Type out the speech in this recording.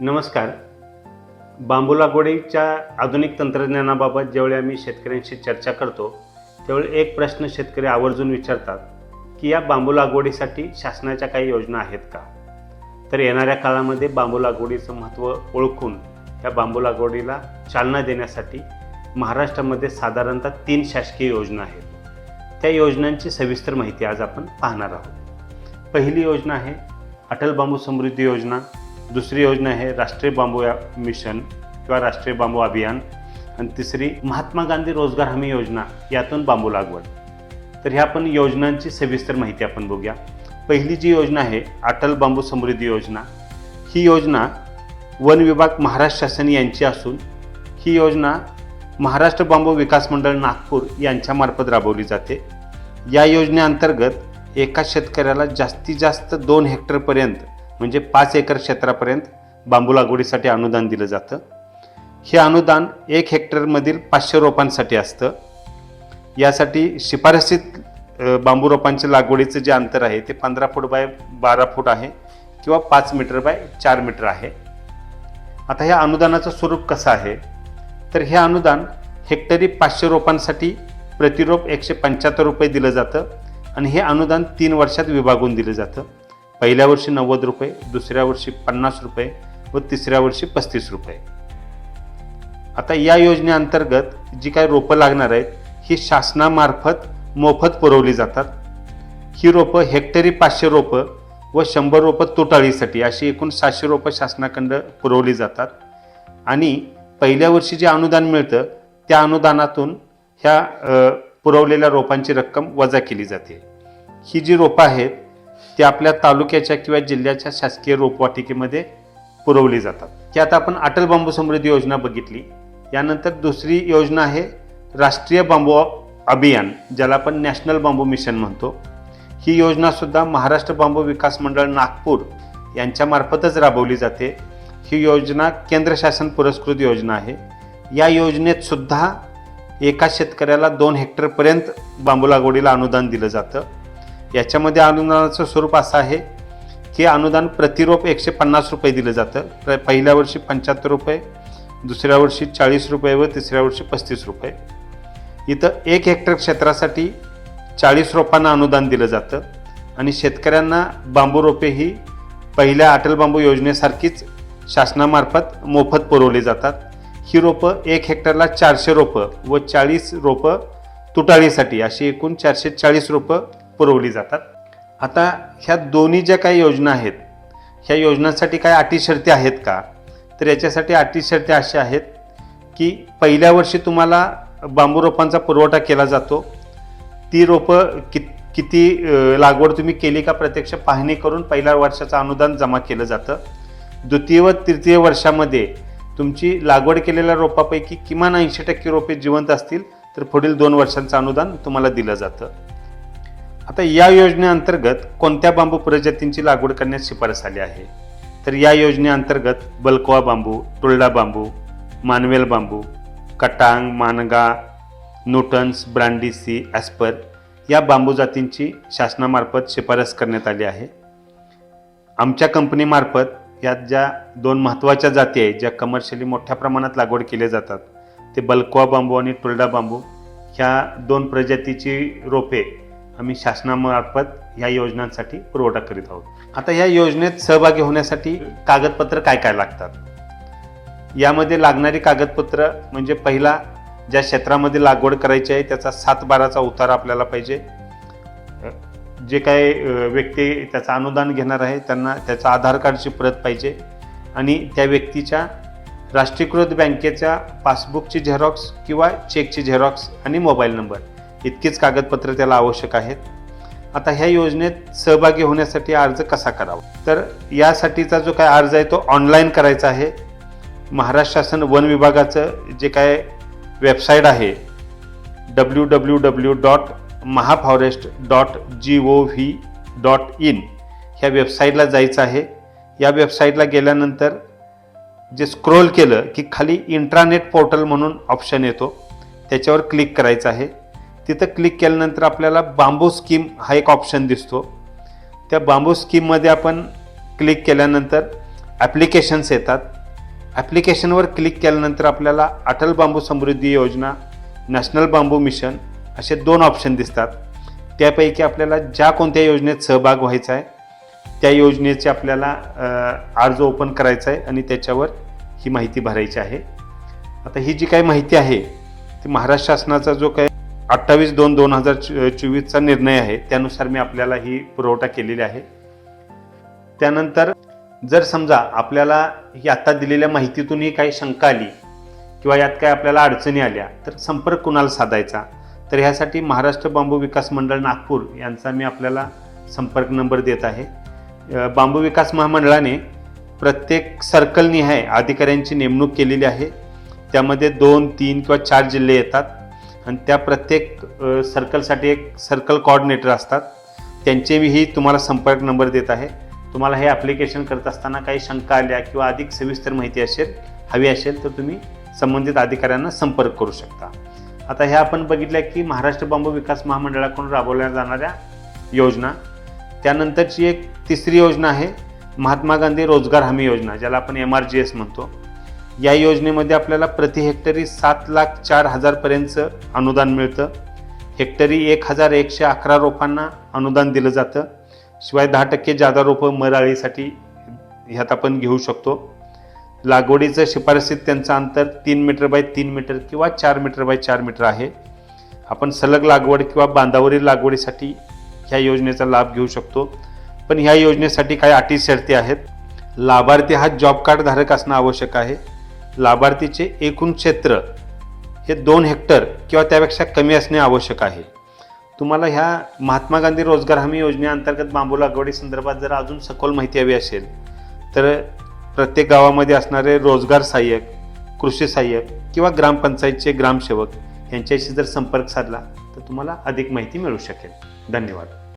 नमस्कार. बांबू लागवडीच्या आधुनिक तंत्रज्ञानाबाबत ज्यावेळी आम्ही शेतकऱ्यांशी चर्चा करतो त्यावेळी एक प्रश्न शेतकरी आवर्जून विचारतात की या बांबू लागवडीसाठी शासनाच्या काही योजना आहेत का? तर येणाऱ्या काळामध्ये बांबू लागवडीचं महत्त्व ओळखून या बांबू लागवडीला चालना देण्यासाठी महाराष्ट्रामध्ये साधारणतः तीन शासकीय योजना आहेत. त्या योजनांची सविस्तर माहिती आज आपण पाहणार आहोत. पहिली योजना आहे अटल बांबू समृद्धी योजना. दुसरी योजना आहे राष्ट्रीय बांबू या- मिशन किंवा राष्ट्रीय बांबू अभियान. आणि तिसरी महात्मा गांधी रोजगार हमी योजना यातून बांबू लागवड. तर ह्या आपण योजनांची सविस्तर माहिती आपण बघूया. पहिली जी योजना आहे अटल बांबू समृद्धी योजना. ही योजना वन विभाग महाराष्ट्र शासन यांची असून ही योजना महाराष्ट्र बांबू विकास मंडळ नागपूर यांच्यामार्फत राबवली जाते. या योजनेअंतर्गत एका शेतकऱ्याला जास्तीत जास्त दोन हेक्टरपर्यंत म्हणजे पाच एकर क्षेत्रापर्यंत बांबू लागवडीसाठी अनुदान दिलं जातं. हे अनुदान एक हेक्टरमधील पाचशे रोपांसाठी असतं. यासाठी शिफारसीत बांबू रोपांच्या लागवडीचं जे अंतर आहे ते पंधरा फूट बाय बारा फूट आहे किंवा पाच मीटर बाय चार मीटर आहे. आता ह्या अनुदानाचं स्वरूप कसं आहे? तर हे अनुदान हेक्टरी पाचशे रोपांसाठी प्रतिरोप एकशे पंच्याहत्तर रुपये दिलं जातं आणि हे अनुदान तीन वर्षात विभागून दिलं जातं. पहिल्या वर्षी नव्वद रुपये दुसऱ्या वर्षी पन्नास रुपये व तिसऱ्या वर्षी पस्तीस रुपये. आता या योजनेअंतर्गत जी काही रोपं लागणार आहेत ही शासनामार्फत मोफत पुरवली जातात. ही रोपं हेक्टरी पाचशे रोपं व शंभर रोपं तुटाळीसाठी अशी एकूण सातशे रोपं शासनाकडं पुरवली जातात. आणि पहिल्या वर्षी जे अनुदान मिळतं त्या अनुदानातून ह्या पुरवलेल्या रोपांची रक्कम वजा केली जाते. ही जी रोपं आहेत ती आपल्या तालुक्याच्या किंवा जिल्ह्याच्या शासकीय रोपवाटिकेमध्ये पुरवली जातात. की आता आपण अटल बांबू समृद्धी योजना बघितली. यानंतर दुसरी योजना आहे राष्ट्रीय बांबू अभियान ज्याला आपण नॅशनल बांबू मिशन म्हणतो. ही योजनासुद्धा महाराष्ट्र बांबू विकास मंडळ नागपूर यांच्यामार्फतच राबवली जाते. ही योजना केंद्र शासन पुरस्कृत योजना आहे. या योजनेत सुद्धा एका शेतकऱ्याला दोन हेक्टरपर्यंत बांबू लागवडीला अनुदान दिलं जातं. याच्यामध्ये अनुदानाचं स्वरूप असं आहे की अनुदान प्रतिरोप एकशे पन्नास रुपये दिलं जातं. प्र पहिल्या वर्षी पंच्याहत्तर रुपये दुसऱ्या वर्षी चाळीस रुपये व तिसऱ्या वर्षी पस्तीस रुपये. इथं एक हेक्टर क्षेत्रासाठी चाळीस रोपांना अनुदान दिलं जातं आणि शेतकऱ्यांना बांबू रोपे ही पहिल्या अटल बांबू योजनेसारखीच शासनामार्फत मोफत पुरवली जातात. ही रोपं एक हेक्टरला चारशे रोपं व चाळीस रोपं तुटाळीसाठी अशी एकूण चारशे चाळीस रोपं पुरवली जातात. आता ह्या दोन्ही ज्या काही योजना आहेत ह्या योजनांसाठी काय अटी शर्ती आहेत का? तर याच्यासाठी अटी शर्ती अशा आहेत की पहिल्या वर्षी तुम्हाला बांबू रोपांचा पुरवठा केला जातो. ती रोपं कि किती लागवड तुम्ही केली का प्रत्यक्ष पाहणी करून पहिल्या वर्षाचं अनुदान जमा केलं जातं. द्वितीय व तृतीय वर्षामध्ये तुमची लागवड केलेल्या रोपापैकी किमान ऐंशी टक्के रोपे जिवंत असतील तर पुढील दोन वर्षांचं अनुदान तुम्हाला दिलं जातं. आता या योजनेअंतर्गत कोणत्या बांबू प्रजातींची लागवड करण्यास शिफारस आली आहे? तर या योजनेअंतर्गत बलकोवा बांबू टुळडा बांबू मानवेल बांबू कटांग मानगा नुटन्स ब्रांडिसी ॲस्पर या बांबू जातींची शासनामार्फत शिफारस करण्यात आली आहे. आमच्या कंपनीमार्फत यात ज्या दोन महत्त्वाच्या जाती आहेत ज्या कमर्शियली मोठ्या प्रमाणात लागवड केल्या जातात ते बलकोवा बांबू आणि टुळडा बांबू ह्या दोन प्रजातीची रोपे आम्ही शासनामार्फत या योजनांसाठी पुरवठा करीत आहोत. आता या योजनेत सहभागी होण्यासाठी कागदपत्र काय काय लागतात? यामध्ये लागणारी कागदपत्र म्हणजे पहिला ज्या क्षेत्रामध्ये लागवड करायची आहे त्याचा सात बाराचा उतार आपल्याला पाहिजे. जे काय व्यक्ती त्याचं अनुदान घेणार आहे त्यांना त्याचा आधार कार्डची प्रत पाहिजे. आणि त्या व्यक्तीच्या राष्ट्रीयकृत बँकेच्या पासबुकची झेरॉक्स किंवा चेकची झेरॉक्स आणि मोबाईल नंबर. इतकीच कागदपत्र त्याला आवश्यक आहेत. आता ह्या योजनेत सहभागी होण्यासाठी अर्ज कसा करावा? तर यासाठीचा जो काय अर्ज आहे तो ऑनलाईन करायचा आहे. महाराष्ट्र शासन वन विभागाचं जे काय वेबसाईट आहे W W W dot Mahaforest dot G O V dot in ह्या वेबसाईटला जायचं आहे. या वेबसाईटला गेल्यानंतर जे स्क्रोल केलं की खाली इंट्रानेट पोर्टल म्हणून ऑप्शन येतो. त्याच्यावर क्लिक करायचं आहे. तिथं क्लिक केल्यानंतर आपल्याला बांबू स्कीम हा एक ऑप्शन दिसतो. त्या बांबू स्कीममध्ये आपण क्लिक केल्यानंतर ॲप्लिकेशन्स येतात. ॲप्लिकेशनवर क्लिक केल्यानंतर आपल्याला अटल बांबू समृद्धी योजना नॅशनल बांबू मिशन असे दोन ऑप्शन दिसतात. त्यापैकी आपल्याला ज्या कोणत्या योजनेत सहभाग व्हायचा आहे त्या योजनेचे आपल्याला अर्ज ओपन करायचा आहे आणि त्याच्यावर ही माहिती भरायची आहे. आता ही जी काही माहिती आहे ती महाराष्ट्र शासनाचा जो काही अठ्ठावीस दोन दोन हजार चोवीसचा निर्णय आहे. त्यानुसार मी आपल्याला ही पुरवठा केलेली आहे. त्यानंतर जर समजा आपल्याला ही आत्ता दिलेल्या माहितीतूनही काही शंका आली किंवा यात काही आपल्याला अडचणी आल्या तर संपर्क कुणाला साधायचा? तर ह्यासाठी महाराष्ट्र बांबू विकास मंडळ नागपूर यांचा मी आपल्याला संपर्क नंबर देत आहे. बांबू विकास महामंडळाने प्रत्येक सर्कलनिहाय अधिकाऱ्यांची नेमणूक केलेली आहे. त्यामध्ये दोन तीन किंवा चार जिल्हे येतात. आणि त्या प्रत्येक सर्कलसाठी एक सर्कल कॉर्डिनेटर असतात. त्यांचेही तुम्हाला संपर्क नंबर देत आहे. तुम्हाला हे ॲप्लिकेशन करत असताना काही शंका आल्या किंवा अधिक सविस्तर माहिती असेल हवी असेल तर तुम्ही संबंधित अधिकाऱ्यांना संपर्क करू शकता. आता ह्या आपण बघितल्या की महाराष्ट्र बांबू विकास महामंडळाकडून राबवल्या जाणाऱ्या योजना त्यानंतरची एक तिसरी योजना आहे महात्मा गांधी रोजगार हमी योजना ज्याला आपण एम आर जी एस म्हणतो. या योजनेमध्ये आपल्याला प्रति हेक्टरी सात लाख चार हजारपर्यंतचं अनुदान मिळतं. हेक्टरी एक हजार एकशे अकरा रोपांना अनुदान दिलं जातं. शिवाय दहा टक्के जादा रोपं मराळीसाठी ह्यात आपण घेऊ शकतो. लागवडीचं शिफारसीत त्यांचं अंतर तीन मीटर बाय तीन मीटर किंवा चार मीटर बाय चार मीटर आहे. आपण सलग लागवड किंवा बांधावरील लागवडीसाठी ह्या योजनेचा लाभ घेऊ शकतो. पण ह्या योजनेसाठी काही अटी शर्ती आहेत. लाभार्थी हा जॉब कार्ड धारक असणं आवश्यक आहे. लाभार्थीचे एकूण क्षेत्र हे दोन हेक्टर किंवा त्यापेक्षा कमी असणे आवश्यक आहे. तुम्हाला ह्या महात्मा गांधी रोजगार हमी योजनेअंतर्गत बांबू लागवडी संदर्भात जर अजून सखोल माहिती हवी असेल तर प्रत्येक गावामध्ये असणारे रोजगार सहाय्यक कृषी सहाय्यक किंवा ग्रामपंचायतचे ग्रामसेवक यांच्याशी जर संपर्क साधला तर तुम्हाला अधिक माहिती मिळू शकेल. धन्यवाद.